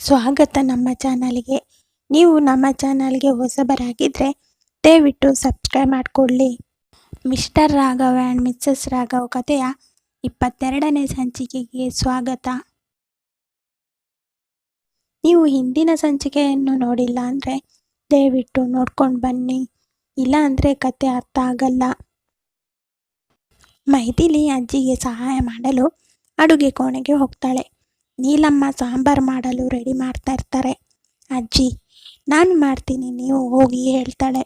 ಸ್ವಾಗತ ನಮ್ಮ ಚಾನಲ್ಗೆ. ನೀವು ನಮ್ಮ ಚಾನಲ್ಗೆ ಹೊಸಬರಾಗಿದ್ದರೆ ದಯವಿಟ್ಟು ಸಬ್ಸ್ಕ್ರೈಬ್ ಮಾಡಿಕೊಳ್ಳಿ. Mr Raghav and Mrs Raghav ಕಥೆಯ ಇಪ್ಪತ್ತೆರಡನೇ ಸಂಚಿಕೆಗೆ ಸ್ವಾಗತ. ನೀವು ಹಿಂದಿನ ಸಂಚಿಕೆಯನ್ನು ನೋಡಿಲ್ಲ ಅಂದರೆ ದಯವಿಟ್ಟು ನೋಡ್ಕೊಂಡು ಬನ್ನಿ. ಇಲ್ಲ ಅಂದರೆ ಕತೆ ಅರ್ಥ ಆಗಲ್ಲ. ಮೈದಿಲಿ ಅಜ್ಜಿಗೆ ಸಹಾಯ ಮಾಡಲು ಅಡುಗೆ ಕೋಣೆಗೆ ಹೋಗ್ತಾಳೆ. ನೀಲಮ್ಮ ಸಾಂಬಾರು ಮಾಡಲು ರೆಡಿ ಮಾಡ್ತಾ ಇರ್ತಾರೆ. ಅಜ್ಜಿ, ನಾನು ಮಾಡ್ತೀನಿ, ನೀವು ಹೋಗಿ ಹೇಳ್ತಾಳೆ.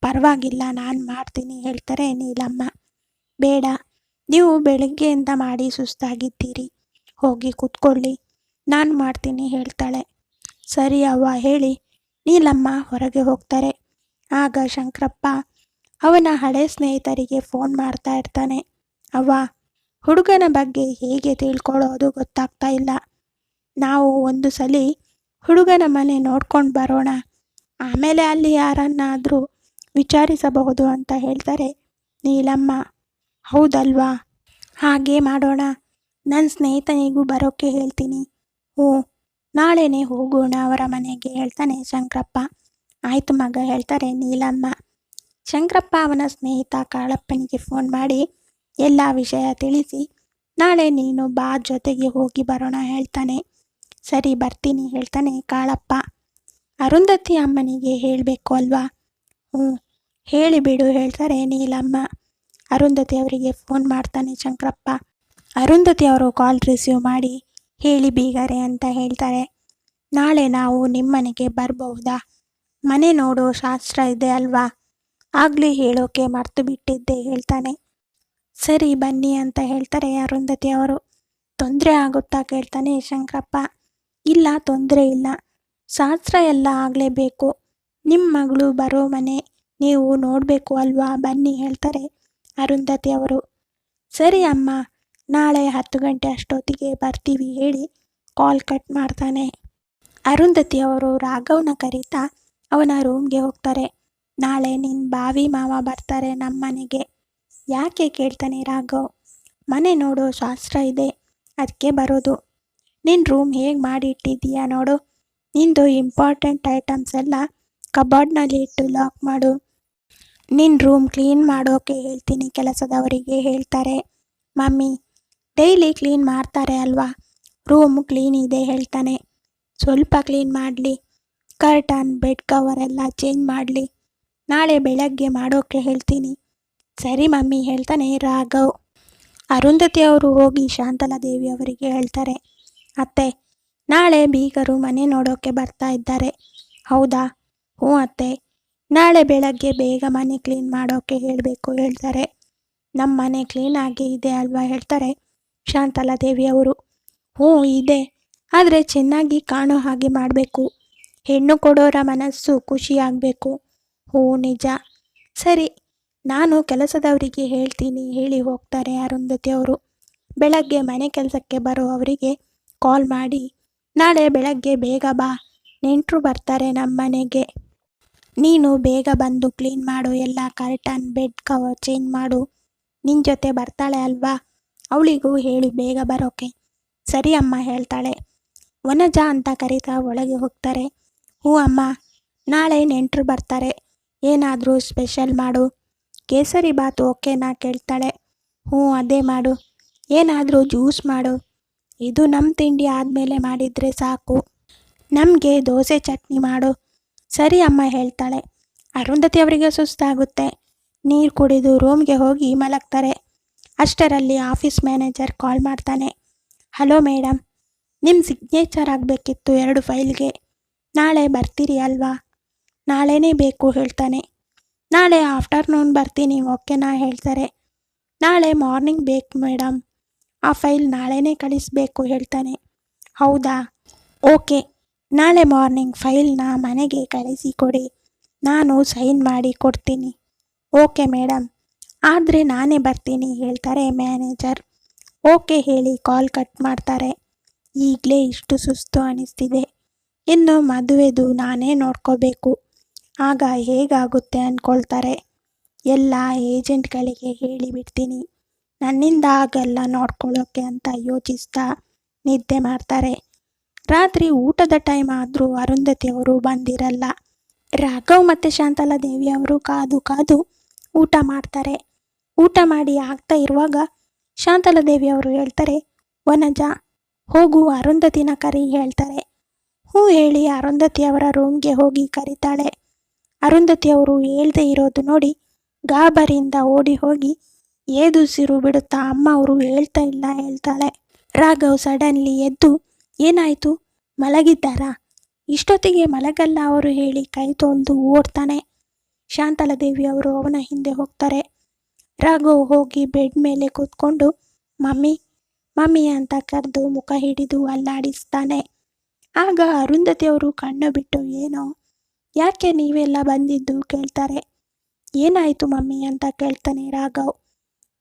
ಪರವಾಗಿಲ್ಲ, ನಾನು ಮಾಡ್ತೀನಿ ಹೇಳ್ತಾರೆ ನೀಲಮ್ಮ. ಬೇಡ, ನೀವು ಬೆಳಗ್ಗೆಯಿಂದ ಮಾಡಿ ಸುಸ್ತಾಗಿದ್ದೀರಿ. ಹೋಗಿ ಕೂತ್ಕೊಳ್ಳಿ, ನಾನು ಮಾಡ್ತೀನಿ ಹೇಳ್ತಾಳೆ. ಸರಿ ಅವ್ವ, ಹೇಳಿ. ನೀಲಮ್ಮ ಹೊರಗೆ ಹೋಗ್ತಾರೆ. ಆಗ ಶಂಕರಪ್ಪ ಅವನ ಹಳೆ ಸ್ನೇಹಿತರಿಗೆ ಫೋನ್ ಮಾಡ್ತಾ ಇರ್ತಾನೆ. ಅವ್ವ ಹುಡುಗನ ಬಗ್ಗೆ ಹೇಗೆ ತಿಳ್ಕೊಳ್ಳೋದು ಗೊತ್ತಾಗ್ತಾ ಇಲ್ಲ. ನಾವು ಒಂದು ಸಲ ಹುಡುಗನ ಮನೆ ನೋಡ್ಕೊಂಡು ಬರೋಣ. ಆಮೇಲೆ ಅಲ್ಲಿ ಯಾರನ್ನಾದರೂ ವಿಚಾರಿಸಬಹುದು ಅಂತ ಹೇಳ್ತಾರೆ ನೀಲಮ್ಮ. ಹೌದಲ್ವಾ? ಹಾಗೆ ಮಾಡೋಣ. ನನ್ನ ಸ್ನೇಹಿತನಿಗೂ ಬರೋಕ್ಕೆ ಹೇಳ್ತೀನಿ. ಹ್ಞೂ, ನಾಳೆನೇ ಹೋಗೋಣ ಅವರ ಮನೆಗೆ ಹೇಳ್ತಾನೆ ಶಂಕರಪ್ಪ. ಆಯಿತು ಮಗ, ಹೇಳ್ತಾರೆ ನೀಲಮ್ಮ. ಶಂಕರಪ್ಪ ಅವನ ಸ್ನೇಹಿತ ಕಾಳಪ್ಪನಿಗೆ ಫೋನ್ ಮಾಡಿ ಎಲ್ಲ ವಿಷಯ ತಿಳಿಸಿ, ನಾಳೆ ನೀನು ಬಾ ಜೊತೆಗೆ ಹೋಗಿ ಬರೋಣ ಹೇಳ್ತಾನೆ. ಸರಿ, ಬರ್ತೀನಿ ಹೇಳ್ತಾನೆ ಕಾಳಪ್ಪ. ಅರುಂಧತಿ ಅಮ್ಮನಿಗೆ ಹೇಳಬೇಕು ಅಲ್ವಾ? ಹ್ಞೂ ಹೇಳಿಬಿಡು ಹೇಳ್ತಾರೆ ನೀಲಮ್ಮ. ಅರುಂಧತಿ ಅವರಿಗೆ ಫೋನ್ ಮಾಡ್ತಾನೆ ಶಂಕರಪ್ಪ. ಅರುಂಧತಿ ಅವರು ಕಾಲ್ ರಿಸೀವ್ ಮಾಡಿ, ಹೇಳಿ ಬೀಗರೆ ಅಂತ ಹೇಳ್ತಾರೆ. ನಾಳೆ ನಾವು ನಿಮ್ಮನೆಗೆ ಬರಬಹುದಾ? ಮನೆ ನೋಡೋ ಶಾಸ್ತ್ರ ಇದೆ ಅಲ್ವಾ? ಆಗಲಿ ಹೇಳೋಕೆ ಮರ್ತು ಬಿಟ್ಟಿದ್ದೆ ಹೇಳ್ತಾನೆ. ಸರಿ ಬನ್ನಿ ಅಂತ ಹೇಳ್ತಾರೆ ಅರುಂಧತಿ ಅವರು. ತೊಂದರೆ ಆಗುತ್ತಾ ಕೇಳ್ತಾನೆ ಶಂಕರಪ್ಪ. ಇಲ್ಲ, ತೊಂದರೆ ಇಲ್ಲ. ಶಾಸ್ತ್ರ ಎಲ್ಲ ಆಗಲೇಬೇಕು. ನಿಮ್ಮ ಮಗಳು ಬರೋ ಮನೆ ನೀವು ನೋಡಬೇಕು ಅಲ್ವಾ? ಬನ್ನಿ ಹೇಳ್ತಾರೆ ಅರುಂಧತಿ ಅವರು. ಸರಿ ಅಮ್ಮ, ನಾಳೆ ಹತ್ತು ಗಂಟೆ ಅಷ್ಟೊತ್ತಿಗೆ ಬರ್ತೀವಿ ಹೇಳಿ ಕಾಲ್ ಕಟ್ ಮಾಡ್ತಾನೆ. ಅರುಂಧತಿ ಅವರು ರಾಘವ್ನ ಕರೀತಾ ಅವನ ರೂಮ್ಗೆ ಹೋಗ್ತಾರೆ. ನಾಳೆ ನಿನ್ನ ಬಾವಿ ಮಾವ ಬರ್ತಾರೆ ನಮ್ಮ ಮನೆಗೆ ಯಾಕೆ ಕೇಳ್ತಾನೆ ರಾಘವ್? ಮನೆ ನೋಡೋ ಶಾಸ್ತ್ರ ಇದೆ ಅದಕ್ಕೆ ಬರೋದು. ನಿನ್ನ ರೂಮ್ ಹೇಗೆ ಮಾಡಿಟ್ಟಿದ್ದೀಯಾ ನೋಡು. ನಿಂದು ಇಂಪಾರ್ಟೆಂಟ್ ಐಟಮ್ಸ್ ಎಲ್ಲ ಕಬಾರ್ಡ್ನಲ್ಲಿ ಇಟ್ಟು ಲಾಕ್ ಮಾಡು. ನಿನ್ನ ರೂಮ್ ಕ್ಲೀನ್ ಮಾಡೋಕೆ ಹೇಳ್ತೀನಿ ಕೆಲಸದವರಿಗೆ ಹೇಳ್ತಾರೆ. ಮಮ್ಮಿ ಡೈಲಿ ಕ್ಲೀನ್ ಮಾಡ್ತಾರೆ ಅಲ್ವಾ? ರೂಮ್ ಕ್ಲೀನ್ ಇದೆ ಹೇಳ್ತಾನೆ. ಸ್ವಲ್ಪ ಕ್ಲೀನ್ ಮಾಡಲಿ. ಕರ್ಟನ್ ಬೆಡ್ ಕವರ್ ಎಲ್ಲ ಚೇಂಜ್ ಮಾಡಲಿ. ನಾಳೆ ಬೆಳಗ್ಗೆ ಮಾಡೋಕೆ ಹೇಳ್ತೀನಿ. ಸರಿ ಮಮ್ಮಿ, ಹೇಳ್ತಾನೆ ರಾಘವ್. ಅರುಂಧತಿ ಅವರು ಹೋಗಿ ಶಾಂತಲಾದೇವಿ ಅವರಿಗೆ ಹೇಳ್ತಾರೆ, ಅತ್ತೆ, ನಾಳೆ ಬೀಗರು ಮನೆ ನೋಡೋಕೆ ಬರ್ತಾ ಇದ್ದಾರೆ. ಹೌದಾ? ಹ್ಞೂ ಅತ್ತೆ, ನಾಳೆ ಬೆಳಗ್ಗೆ ಬೇಗ ಮನೆ ಕ್ಲೀನ್ ಮಾಡೋಕೆ ಹೇಳಬೇಕು, ಹೇಳ್ತಾರೆ. ನಮ್ಮ ಮನೆ ಕ್ಲೀನಾಗಿ ಇದೆ ಅಲ್ವಾ? ಹೇಳ್ತಾರೆ ಶಾಂತಲಾದೇವಿ ಅವರು. ಹ್ಞೂ, ಇದೆ, ಆದರೆ ಚೆನ್ನಾಗಿ ಕಾಣೋ ಹಾಗೆ ಮಾಡಬೇಕು. ಹೆಣ್ಣು ಕೊಡೋರ ಮನಸ್ಸು ಖುಷಿಯಾಗಬೇಕು ಹ್ಞೂ, ನಿಜ. ಸರಿ ನಾನು ಕೆಲಸದವರಿಗೆ ಹೇಳ್ತೀನಿ, ಹೇಳಿ ಹೋಗ್ತಾರೆ ಅರುಂಧತಿ ಅವರು. ಬೆಳಗ್ಗೆ ಮನೆ ಕೆಲಸಕ್ಕೆ ಬರೋ ಅವರಿಗೆ ಕಾಲ್ ಮಾಡಿ, ನಾಳೆ ಬೆಳಗ್ಗೆ ಬೇಗ ಬಾ, ನೆಂಟರು ಬರ್ತಾರೆ ನಮ್ಮ ಮನೆಗೆ. ನೀನು ಬೇಗ ಬಂದು ಕ್ಲೀನ್ ಮಾಡು, ಎಲ್ಲ ಕರ್ಟನ್ ಬೆಡ್ ಕವರ್ ಚೇಂಜ್ ಮಾಡು. ನಿನ್ನ ಜೊತೆ ಬರ್ತಾಳೆ ಅಲ್ವಾ? ಅವಳಿಗೂ ಹೇಳಿ, ಬೇಗ ಬರೋಕೆ. ಸರಿ ಅಮ್ಮ, ಹೇಳ್ತಾಳೆ. ವನಜ ಅಂತ ಕರೀತಾ ಒಳಗೆ ಹೋಗ್ತಾರೆ. ಹ್ಞೂ ಅಮ್ಮ, ನಾಳೆ ನೆಂಟರು ಬರ್ತಾರೆ. ಏನಾದರೂ ಸ್ಪೆಷಲ್ ಮಾಡು. ಕೇಸರಿ ಬಾತ್ ಓಕೆನಾ ಕೇಳ್ತಾಳೆ. ಹ್ಞೂ, ಅದೇ ಮಾಡು. ಏನಾದರೂ ಜ್ಯೂಸ್ ಮಾಡು. ಇದು ನಮ್ಮ ತಿಂಡಿ ಆದಮೇಲೆ ಮಾಡಿದರೆ ಸಾಕು. ನಮಗೆ ದೋಸೆ ಚಟ್ನಿ ಮಾಡು. ಸರಿ ಅಮ್ಮ ಹೇಳ್ತಾಳೆ. ಅರುಂಧತಿ ಅವರಿಗೆ ಸುಸ್ತಾಗುತ್ತೆ. ನೀರು ಕುಡಿದು ರೂಮ್ಗೆ ಹೋಗಿ ಮಲಗ್ತಾರೆ. ಅಷ್ಟರಲ್ಲಿ ಆಫೀಸ್ ಮ್ಯಾನೇಜರ್ ಕಾಲ್ ಮಾಡ್ತಾನೆ. ಹಲೋ ಮೇಡಮ್ ನಿಮ್ಮ ಸಿಗ್ನೇಚರ್ ಆಗಬೇಕಿತ್ತು ಎರಡು ಫೈಲ್ಗೆ. ನಾಳೆ ಬರ್ತೀರಿ ಅಲ್ವಾ? ನಾಳೆನೇ ಬೇಕು ಹೇಳ್ತಾನೆ. ನಾಳೆ ಆಫ್ಟರ್ನೂನ್ ಬರ್ತೀನಿ ಓಕೆನಾ ಹೇಳ್ತಾರೆ. ನಾಳೆ ಮಾರ್ನಿಂಗ್ ಬೇಕು ಮೇಡಮ್ ಆ ಫೈಲ್ ನಾಳೆನೇ ಕಳಿಸ್ಬೇಕು ಹೇಳ್ತಾನೆ. ಹೌದಾ? ಓಕೆ ನಾಳೆ ಮಾರ್ನಿಂಗ್ ಫೈಲ್ನ ಮನೆಗೆ ಕಳಿಸಿ ಕೊಡಿ. ನಾನು ಸೈನ್ ಮಾಡಿ ಕೊಡ್ತೀನಿ. ಓಕೆ ಮೇಡಮ್ ಆದರೆ ನಾನೇ ಬರ್ತೀನಿ ಹೇಳ್ತಾರೆ ಮ್ಯಾನೇಜರ್ ಓಕೆ ಹೇಳಿ ಕಾಲ್ ಕಟ್ ಮಾಡ್ತಾರೆ. ಈಗಲೇ ಇಷ್ಟು ಸುಸ್ತು ಅನಿಸ್ತಿದೆ. ಇನ್ನು ಮದುವೆದು ನಾನೇ ನೋಡ್ಕೋಬೇಕು. ಆಗ ಹೇಗಾಗುತ್ತೆ ಅಂದ್ಕೊಳ್ತಾರೆ ಎಲ್ಲ ಏಜೆಂಟ್ಗಳಿಗೆ ಹೇಳಿಬಿಡ್ತೀನಿ. ನನ್ನಿಂದ ಆಗಲ್ಲ ನೋಡ್ಕೊಳ್ಳೋಕ್ಕೆ ಅಂತ ಯೋಚಿಸ್ತಾ ನಿದ್ದೆ ಮಾಡ್ತಾರೆ. ರಾತ್ರಿ ಊಟದ ಟೈಮ್ ಆದರೂ ಅರುಂಧತಿಯವರು ಬಂದಿರಲ್ಲ. ರಾಘವ್ ಮತ್ತು ಶಾಂತಲಾ ದೇವಿಯವರು ಕಾದು ಕಾದು ಊಟ ಮಾಡ್ತಾರೆ. ಊಟ ಮಾಡಿ ಆಗ್ತಾ ಇರುವಾಗ ಶಾಂತಲಾ ದೇವಿಯವರು ಹೇಳ್ತಾರೆ, ವನಜ, ಹೋಗು ಅರುಂಧತಿನ ಕರಿ, ಹೇಳ್ತಾರೆ. ಹ್ಞೂ ಹೇಳಿ ಅರುಂಧತಿಯವರ ರೂಮ್ಗೆ ಹೋಗಿ ಕರೀತಾಳೆ. ಅರುಂಧತಿ ಅವರು ಹೇಳ್ದೆ ಇರೋದು ನೋಡಿ ಗಾಬರಿಯಿಂದ ಓಡಿ ಹೋಗಿ ಏದುಸಿರು ಬಿಡುತ್ತಾ ಅಮ್ಮ ಅವರು ಹೇಳ್ತಾ ಇಲ್ಲ ಹೇಳ್ತಾಳೆ. ರಾಘವ್ ಸಡನ್ಲಿ ಎದ್ದು, ಏನಾಯಿತು? ಮಲಗಿದ್ದಾರಾ? ಇಷ್ಟೊತ್ತಿಗೆ ಮಲಗಲ್ಲ ಅವರು ಹೇಳಿ ಕೈ ತೊಳೆದು ಓಡ್ತಾನೆ. ಶಾಂತಲಾದೇವಿ ಅವರು ಅವನ ಹಿಂದೆ ಹೋಗ್ತಾರೆ. ರಾಘವ್ ಹೋಗಿ ಬೆಡ್ ಮೇಲೆ ಕೂತ್ಕೊಂಡು, ಮಮ್ಮಿ ಮಮ್ಮಿ ಅಂತ ಕರೆದು ಮುಖ ಹಿಡಿದು ಅಲ್ಲಾಡಿಸ್ತಾನೆ. ಆಗ ಅರುಂಧತಿ ಅವರು ಕಣ್ಣು ಬಿಟ್ಟು, ಏನೋ ಯಾಕೆ ನೀವೆಲ್ಲ ಬಂದಿದ್ದು ಕೇಳ್ತಾರೆ? ಏನಾಯಿತು ಮಮ್ಮಿ ಅಂತ ಕೇಳ್ತಾನೆ ರಾಘವ್.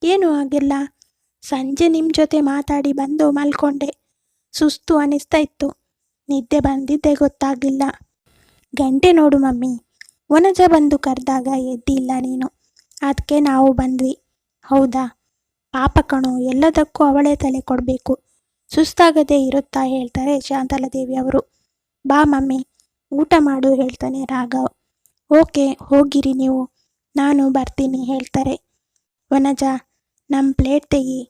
ಏನು ಆಗಿಲ್ಲ ಸಂಜೆ ನಿಮ್ಮ ಜೊತೆ ಮಾತಾಡಿ ಬಂದು ಮಲ್ಕೊಂಡೆ. ಸುಸ್ತು ಅನಿಸ್ತಾ ಇತ್ತು. ನಿದ್ದೆ ಬಂದಿದ್ದೆ ಗೊತ್ತಾಗಿಲ್ಲ. ಗಂಟೆ ನೋಡು ಮಮ್ಮಿ. ವನಜ ಬಂದು ಕರೆದಾಗ ಎದ್ದಿಲ್ಲ ನೀನು. ಅದಕ್ಕೆ ನಾವು ಬಂದ್ವಿ. ಹೌದಾ? ಪಾಪ ಕಣು, ಎಲ್ಲದಕ್ಕೂ ಅವಳೇ ತಲೆ ಕೊಡಬೇಕು. ಸುಸ್ತಾಗದೇ ಇರುತ್ತಾ ಹೇಳ್ತಾರೆ ಶಾಂತಲಾದೇವಿ ಅವರು. ಬಾ ಮಮ್ಮಿ. ಊಟ ಮಾಡು ಹೇಳ್ತಾನೆ ರಾಘವ್. ಓಕೆ, ಹೋಗಿರಿ ನೀವು. ನಾನು ಬರ್ತೀನಿ ಹೇಳ್ತಾರೆ. ವನಜ ನಮ್ಮ ಪ್ಲೇಟ್ ತೆಗಿ.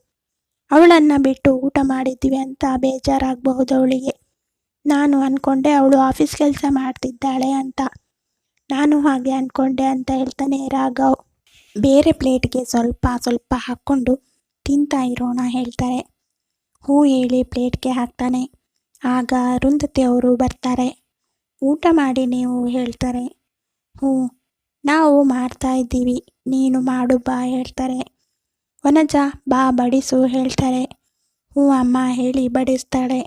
ಅವಳನ್ನು ಬಿಟ್ಟು ಊಟ ಮಾಡಿದ್ವಿ ಅಂತ ಬೇಜಾರಾಗಬಹುದು ಅವಳಿಗೆ. ನಾನು ಅಂದ್ಕೊಂಡೆ ಅವಳು ಆಫೀಸ್ ಕೆಲಸ ಮಾಡ್ತಿದ್ದಾಳೆ ಅಂತ. ನಾನು ಹಾಗೆ ಅಂದ್ಕೊಂಡೆ ಅಂತ ಹೇಳ್ತಾನೆ ರಾಘವ್. ಬೇರೆ ಪ್ಲೇಟ್ಗೆ ಸ್ವಲ್ಪ ಸ್ವಲ್ಪ ಹಾಕ್ಕೊಂಡು ತಿಂತಾ ಇರೋಣ ಹೇಳ್ತಾರೆ. ಹೂ ಹೇಳಿ ಪ್ಲೇಟ್ಗೆ ಹಾಕ್ತಾನೆ. ಆಗ ಅರುಂಧತಿ ಅವರು ಬರ್ತಾರೆ. ಊಟ ಮಾಡಿ ನೀವು ಹೇಳ್ತಾರೆ. ಹ್ಞೂ, ನಾವು ಮಾಡ್ತಾ ಇದ್ದೀವಿ, ನೀನು ಮಾಡು ಬಾ ಹೇಳ್ತಾರೆ. ವನಜ, ಬಾ ಬಡಿಸು ಹೇಳ್ತಾರೆ. ಹ್ಞೂ ಅಮ್ಮ ಹೇಳಿ ಬಡಿಸ್ತಾಳೆ.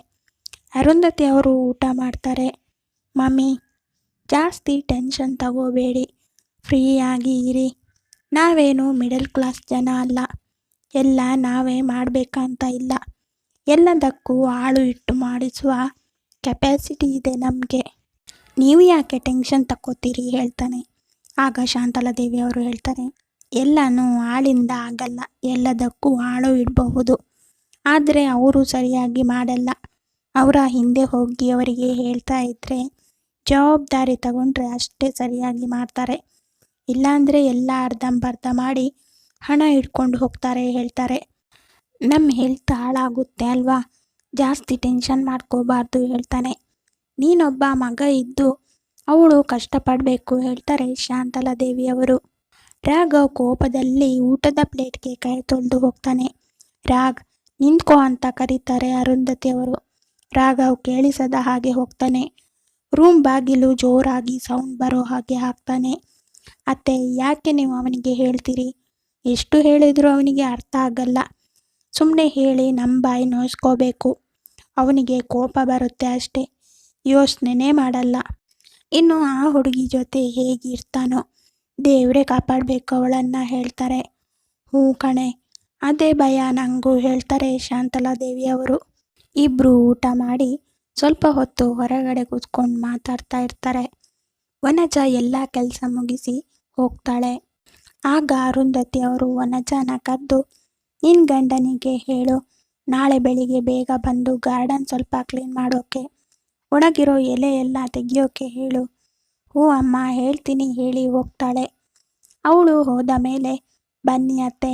ಅರುಂಧತಿ ಅವರು ಊಟ ಮಾಡ್ತಾರೆ. ಮಮ್ಮಿ, ಜಾಸ್ತಿ ಟೆನ್ಷನ್ ತಗೋಬೇಡಿ, ಫ್ರೀಯಾಗಿ ಇರಿ. ನಾವೇನು ಮಿಡಲ್ ಕ್ಲಾಸ್ ಜನ ಅಲ್ಲ. ಎಲ್ಲ ನಾವೇ ಮಾಡಬೇಕಂತ ಇಲ್ಲ. ಎಲ್ಲದಕ್ಕೂ ಆಳು ಇಟ್ಟು ಮಾಡಿಸುವ ಕೆಪ್ಯಾಸಿಟಿ ಇದೆ ನಮಗೆ. ನೀವು ಯಾಕೆ ಟೆನ್ಷನ್ ತಕ್ಕೋತೀರಿ? ಹೇಳ್ತಾನೆ. ಆಗ ಶಾಂತಲಾದೇವಿ ಅವರು ಹೇಳ್ತಾರೆ, ಎಲ್ಲನೂ ಆಳಿಂದ ಆಗಲ್ಲ, ಎಲ್ಲದಕ್ಕೂ ಆಳು ಇಡಬಹುದು. ಆದರೆ ಅವರು ಸರಿಯಾಗಿ ಮಾಡಲ್ಲ. ಅವರ ಹಿಂದೆ ಹೋಗಿ ಅವರಿಗೆ ಹೇಳ್ತಾ ಇದ್ದರೆ ಜವಾಬ್ದಾರಿ ತಗೊಂಡ್ರೆ ಅಷ್ಟೇ ಸರಿಯಾಗಿ ಮಾಡ್ತಾರೆ. ಇಲ್ಲಾಂದರೆ ಎಲ್ಲ ಅರ್ಧಂಬರ್ಧ ಮಾಡಿ ಹಣ ಇಟ್ಕೊಂಡು ಹೋಗ್ತಾರೆ ಹೇಳ್ತಾರೆ. ನಮ್ಮ ಹೆಲ್ತ್ ಹಾಳಾಗುತ್ತೆ ಅಲ್ವಾ? ಜಾಸ್ತಿ ಟೆನ್ಷನ್ ಮಾಡ್ಕೋಬಾರ್ದು ಹೇಳ್ತಾನೆ. ನೀನೊಬ್ಬ ಮಗ ಇದ್ದು ಅವಳು ಕಷ್ಟಪಡಬೇಕು ಹೇಳ್ತಾರೆ ಶಾಂತಲಾ ದೇವಿಯವರು. ರಾಘವ್ ಕೋಪದಲ್ಲಿ ಊಟದ ಪ್ಲೇಟ್ಗೆ ಕೈ ತೊಳೆದು ಹೋಗ್ತಾನೆ. ರಾಗ್ ನಿಂತ್ಕೋ ಅಂತ ಕರೀತಾರೆ ಅರುಂಧತಿ ಅವರು ರಾಘವ್ ಕೇಳಿಸದ ಹಾಗೆ ಹೋಗ್ತಾನೆ. ರೂಮ್ ಬಾಗಿಲು ಜೋರಾಗಿ ಸೌಂಡ್ ಬರೋ ಹಾಗೆ ಹಾಕ್ತಾನೆ. ಅತ್ತೆ, ಯಾಕೆ ನೀವು ಅವನಿಗೆ ಹೇಳ್ತೀರಿ? ಎಷ್ಟು ಹೇಳಿದರೂ ಅವನಿಗೆ ಅರ್ಥ ಆಗಲ್ಲ. ಸುಮ್ಮನೆ ಹೇಳಿ ನಮ್ಮ ಬಾಯಿ ನೋಯಿಸ್ಕೋಬೇಕು. ಅವನಿಗೆ ಕೋಪ ಬರುತ್ತೆ ಅಷ್ಟೇ. ಯೋಚನೆ ಮಾಡಲ್ಲ. ಇನ್ನು ಆ ಹುಡುಗಿ ಜೊತೆ ಹೇಗಿರ್ತಾನೋ ದೇವರೇ ಕಾಪಾಡಬೇಕು ಅವಳನ್ನು ಹೇಳ್ತಾರೆ. ಹ್ಞೂ ಕಣೆ, ಅದೇ ಭಯ ನನಗೂ ಹೇಳ್ತಾರೆ ಶಾಂತಲಾ ದೇವಿಯವರು ಇಬ್ಬರು ಊಟ ಮಾಡಿ ಸ್ವಲ್ಪ ಹೊತ್ತು ಹೊರಗಡೆ ಕೂತ್ಕೊಂಡು ಮಾತಾಡ್ತಾ ಇರ್ತಾರೆ. ವನಜ ಎಲ್ಲ ಕೆಲಸ ಮುಗಿಸಿ ಹೋಗ್ತಾಳೆ. ಆಗ ಅರುಂಧತಿ ಅವರು ವನಜನ ಕದ್ದು ನಿನ್ನ ಗಂಡನಿಗೆ ಹೇಳು, ನಾಳೆ ಬೆಳಿಗ್ಗೆ ಬೇಗ ಬಂದು ಗಾರ್ಡನ್ ಸ್ವಲ್ಪ ಕ್ಲೀನ್ ಮಾಡೋಕೆ. ಒಣಗಿರೋ ಎಲೆ ಎಲ್ಲ ತೆಗಿಯೋಕೆ ಹೇಳು. ಓ ಅಮ್ಮ, ಹೇಳ್ತೀನಿ ಹೇಳಿ ಹೋಗ್ತಾಳೆ. ಅವಳು ಹೋದ ಮೇಲೆ, ಬನ್ನಿ ಅತ್ತೆ,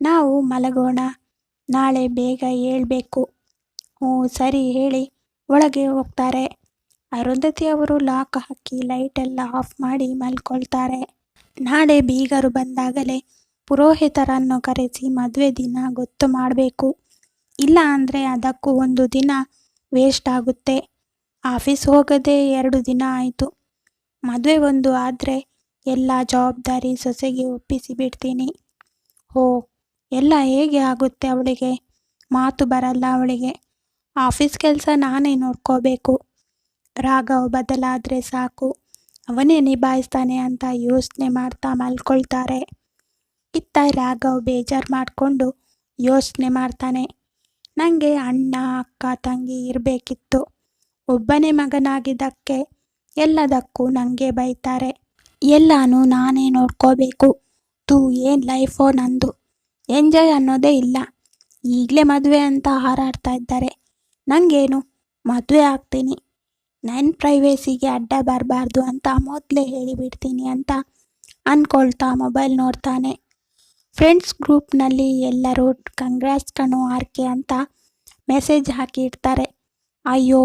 ನಾವು ಮಲಗೋಣ, ನಾಳೆ ಬೇಗ ಏಳಬೇಕು ಹ್ಞೂ ಸರಿ ಹೇಳಿ, ಒಳಗೆ ಹೋಗ್ತಾರೆ. ಅರುಂಧತಿ ಅವರು ಲಾಕ್ ಹಾಕಿ ಲೈಟೆಲ್ಲ ಆಫ್ ಮಾಡಿ ಮಲ್ಕೊಳ್ತಾರೆ. ನಾಳೆ ಬೀಗರು ಬಂದಾಗಲೇ ಪುರೋಹಿತರನ್ನು ಕರೆಸಿ ಮದುವೆ ದಿನ ಗೊತ್ತು ಮಾಡಬೇಕು. ಇಲ್ಲ ಅಂದರೆ ಅದಕ್ಕೂ ಒಂದು ದಿನ ವೇಸ್ಟ್ ಆಗುತ್ತೆ. ಆಫೀಸ್ ಹೋಗದೆ ಎರಡು ದಿನ ಆಯಿತು. ಮದುವೆ ಒಂದು ಆದರೆ ಎಲ್ಲ ಜವಾಬ್ದಾರಿ ಸೊಸೆಗೆ ಒಪ್ಪಿಸಿ ಬಿಡ್ತೀನಿ. ಓ ಎಲ್ಲ ಹೇಗೆ ಆಗುತ್ತೆ ಅವಳಿಗೆ? ಮಾತು ಬರಲ್ಲ ಅವಳಿಗೆ. ಆಫೀಸ್ ಕೆಲಸ ನಾನೇ ನೋಡ್ಕೋಬೇಕು. ರಾಘವ್ ಬದಲಾದರೆ ಸಾಕು. ಅವನೇ ನಿಭಾಯಿಸ್ತಾನೆ ಅಂತ ಯೋಚನೆ ಮಾಡ್ತಾ ಮಲ್ಕೊಳ್ತಾರೆ. ಇತ್ತ ರಾಘವ್ ಬೇಜಾರು ಮಾಡಿಕೊಂಡು ಯೋಚನೆ ಮಾಡ್ತಾನೆ. ನನಗೆ ಅಣ್ಣ, ಅಕ್ಕ, ತಂಗಿ ಇರಬೇಕಿತ್ತು. ಒಬ್ಬನೇ ಮಗನಾಗಿದ್ದಕ್ಕೆ ಎಲ್ಲದಕ್ಕೂ ನನಗೆ ಬೈತಾರೆ. ಎಲ್ಲಾನು ನಾನೇ ನೋಡ್ಕೋಬೇಕು. ತೂ ಏನು ಲೈಫೋ ನಂದು. ಎಂಜಾಯ್ ಅನ್ನೋದೇ ಇಲ್ಲ. ಈಗಲೇ ಮದುವೆ ಅಂತ ಹಾರಾಡ್ತಾ ಇದ್ದಾರೆ. ನನಗೇನು ಮದುವೆ ಆಗ್ತೀನಿ. ನನ್ನ ಪ್ರೈವೇಸಿಗೆ ಅಡ್ಡ ಬರಬಾರ್ದು ಅಂತ ಮೊದಲೇ ಹೇಳಿಬಿಡ್ತೀನಿ ಅಂತ ಅಂದ್ಕೊಳ್ತಾ ಮೊಬೈಲ್ ನೋಡ್ತಾನೆ. ಫ್ರೆಂಡ್ಸ್ ಗ್ರೂಪ್ನಲ್ಲಿ ಎಲ್ಲರೂ ಕಂಗ್ರಾಟ್ಸ್ ಕಣೋ ಆರ್ಕೆ ಅಂತ ಮೆಸೇಜ್ ಹಾಕಿರ್ತಾರೆ. ಅಯ್ಯೋ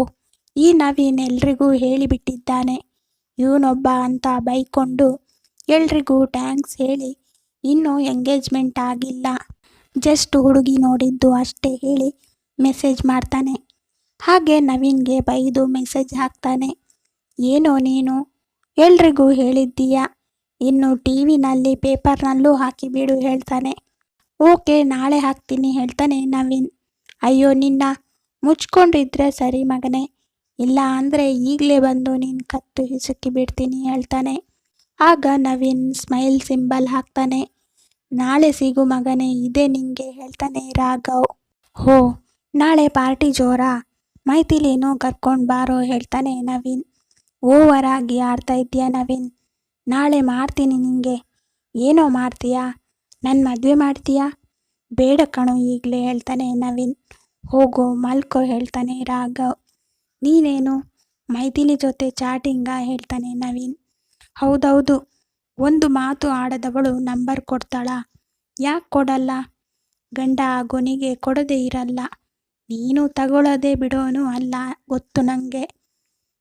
ಈ ನವೀನ್ ಎಲ್ರಿಗೂ ಹೇಳಿಬಿಟ್ಟಿದ್ದಾನೆ. ಇವನೊಬ್ಬ ಅಂತ ಬೈಕೊಂಡು ಎಲ್ರಿಗೂ ಟ್ಯಾಂಕ್ಸ್ ಹೇಳಿ. ಇನ್ನೂ ಎಂಗೇಜ್ಮೆಂಟ್ ಆಗಿಲ್ಲ. ಜಸ್ಟ್ ಹುಡುಗಿ ನೋಡಿದ್ದು ಅಷ್ಟೇ ಹೇಳಿ ಮೆಸೇಜ್ ಮಾಡ್ತಾನೆ. ಹಾಗೆ ನವೀನ್ಗೆ ಬೈದು ಮೆಸೇಜ್ ಹಾಕ್ತಾನೆ. ಏನೋ ನೀನು? ಎಲ್ರಿಗೂ ಹೇಳಿದ್ದೀಯಾ? ಇನ್ನು ಟಿ ವಿನಲ್ಲಿ ಪೇಪರ್ನಲ್ಲೂ ಹಾಕಿಬಿಡು, ಹೇಳ್ತಾನೆ. ಓಕೆ, ನಾಳೆ ಹಾಕ್ತೀನಿ, ಹೇಳ್ತಾನೆ ನವೀನ್. ಅಯ್ಯೋ, ನಿನ್ನ ಮುಚ್ಕೊಂಡಿದ್ರೆ ಸರಿ ಮಗನೇ. ಇಲ್ಲ ಅಂದರೆ ಈಗಲೇ ಬಂದು ನಿನ್ನ ಕತ್ತು ಹಿಸುಕಿ ಬಿಡ್ತೀನಿ ಹೇಳ್ತಾನೆ. ಆಗ ನವೀನ್ ಸ್ಮೈಲ್ ಸಿಂಬಲ್ ಹಾಕ್ತಾನೆ. ನಾಳೆ ಸಿಗು ಮಗನೇ, ಇದೆ ನಿಂಗೆ ಹೇಳ್ತಾನೆ ರಾಘವ್. ಹೋ, ನಾಳೆ ಪಾರ್ಟಿ ಜೋರಾ? ಮೈತಿಲೇನೋ ಕರ್ಕೊಂಡು ಬಾರೋ ಹೇಳ್ತಾನೆ ನವೀನ್. ಓವರ್ ಆಗಿ ಆಡ್ತಾ ಇದ್ದೀಯ ನವೀನ್? ನಾಳೆ ಮಾಡ್ತೀನಿ ನಿಂಗೆ. ಏನೋ ಮಾಡ್ತೀಯಾ? ನನ್ನ ಮದುವೆ ಮಾಡ್ತೀಯಾ? ಬೇಡ ಕಣೋ, ಈಗಲೇ ಹೇಳ್ತಾನೆ ನವೀನ್. ಹೋಗೋ, ಮಲ್ಕೋ ಹೇಳ್ತಾನೆ ರಾಘವ್. ನೀನೇನು? ಮೈಥಿಲಿ ಜೊತೆ ಚಾಟಿಂಗಾ? ಹೇಳ್ತಾನೆ ನವೀನ್. ಹೌದೌದು. ಒಂದು ಮಾತು ಆಡದವಳು ನಂಬರ್ ಕೊಡ್ತಾಳ. ಯಾಕೆ ಕೊಡಲ್ಲ? ಗಂಡ ಗೊನಿಗೆ ಕೊಡದೇ ಇರಲ್ಲ. ನೀನು ತಗೊಳ್ಳೋದೆ ಬಿಡೋನು ಅಲ್ಲ ಗೊತ್ತು ನನಗೆ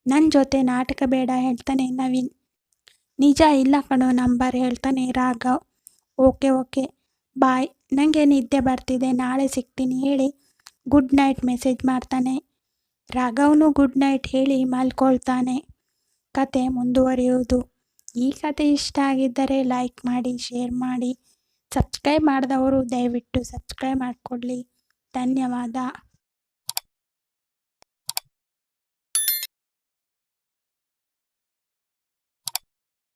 ನನ್ನ ಜೊತೆ ನಾಟಕ ಬೇಡ ಹೇಳ್ತಾನೆ ನವೀನ್. ನಿಜ ಇಲ್ಲ ಕಣೋ ನಂಬರ್ ಹೇಳ್ತಾನೆ ರಾಘವ್. Okay okay. ಬಾಯ್. ನನಗೆ ನಿದ್ದೆ ಬರ್ತಿದೆ. ನಾಳೆ ಸಿಗ್ತೀನಿ. ಹೇಳಿ. ಗುಡ್ ನೈಟ್ ಮೆಸೇಜ್ ಮಾಡ್ತಾನೆ. ರಾಘವ್ನು ಗುಡ್ ನೈಟ್ ಹೇಳಿ ಮಲ್ಕೊಳ್ತಾನೆ. ಕತೆ ಮುಂದುವರಿಯುವುದು. ಈ ಕತೆ ಇಷ್ಟ ಆಗಿದ್ದರೆ ಲೈಕ್ ಮಾಡಿ ಶೇರ್ ಮಾಡಿ ಸಬ್ಸ್ಕ್ರೈಬ್ ಮಾಡಿದವರು ದಯವಿಟ್ಟು ಸಬ್ಸ್ಕ್ರೈಬ್ ಮಾಡಿಕೊಳ್ಳಿ ಧನ್ಯವಾದ.